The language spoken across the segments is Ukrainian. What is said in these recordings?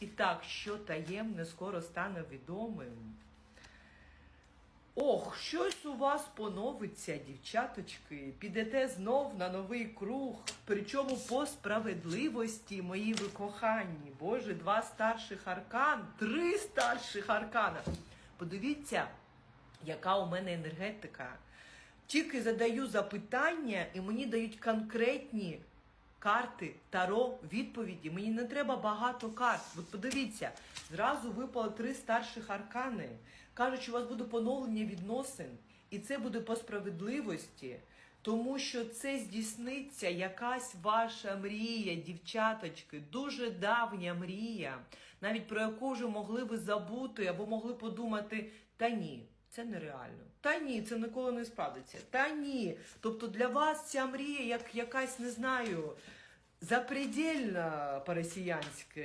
І так, що таємне скоро стане відомим. Ох, щось у вас поновиться, дівчаточки. Підете знов на новий круг. Причому по справедливості, мої ви кохані. Боже, два старших аркан, три старших аркана. Подивіться, яка у мене енергетика. Тільки задаю запитання, і мені дають конкретні карти, таро, відповіді. Мені не треба багато карт. От подивіться, зразу випало три старших аркани. Кажуть, що у вас буде поновлення відносин, і це буде по справедливості. Тому що це здійсниться якась ваша мрія, дівчаточки, дуже давня мрія, навіть про яку вже могли ви забути або могли подумати, та ні, це нереально. Та ні, це ніколи не справдиться. Та ні. Тобто для вас ця мрія, як якась, не знаю, запредельна по-росіянськи.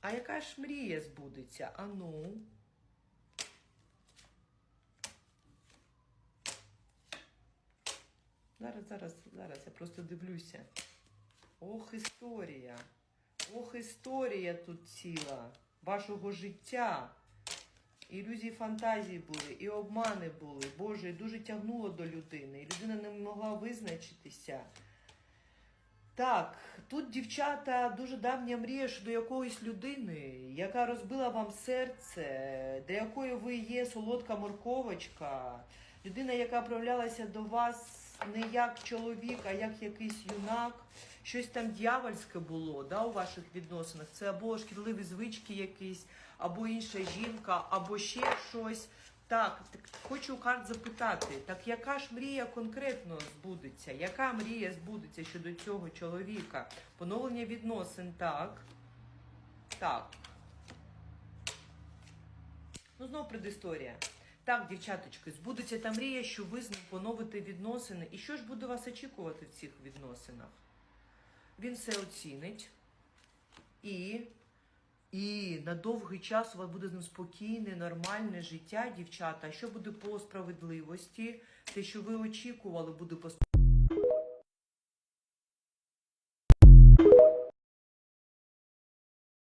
А яка ж мрія збудеться? А ну. Зараз, зараз, зараз, я просто дивлюся. Ох, історія. Ох, історія тут ціла вашого життя. Ілюзії фантазії були, і обмани були. Боже, дуже тягнуло до людини. І людина не могла визначитися. Так, тут дівчата дуже давня мрія щодо якоїсь людини, яка розбила вам серце, для якої ви є солодка морковочка. Людина, яка проявлялася до вас не як чоловік, а як якийсь юнак. Щось там дьявольське було да, у ваших відносинах. Це або шкідливі звички якісь, або інша жінка, або ще щось. Так, так хочу карт запитати, так яка ж мрія конкретно збудеться? Яка мрія збудеться щодо цього чоловіка? Поновлення відносин, так. Так. Ну, знову предісторія. Так, дівчаточки, збудеться та мрія, що ви поновите відносини. І що ж буде вас очікувати в цих відносинах? Він все оцінить і і на довгий час у вас буде з ним спокійне, нормальне життя, дівчата. Що буде по справедливості? Те, що ви очікували, буде по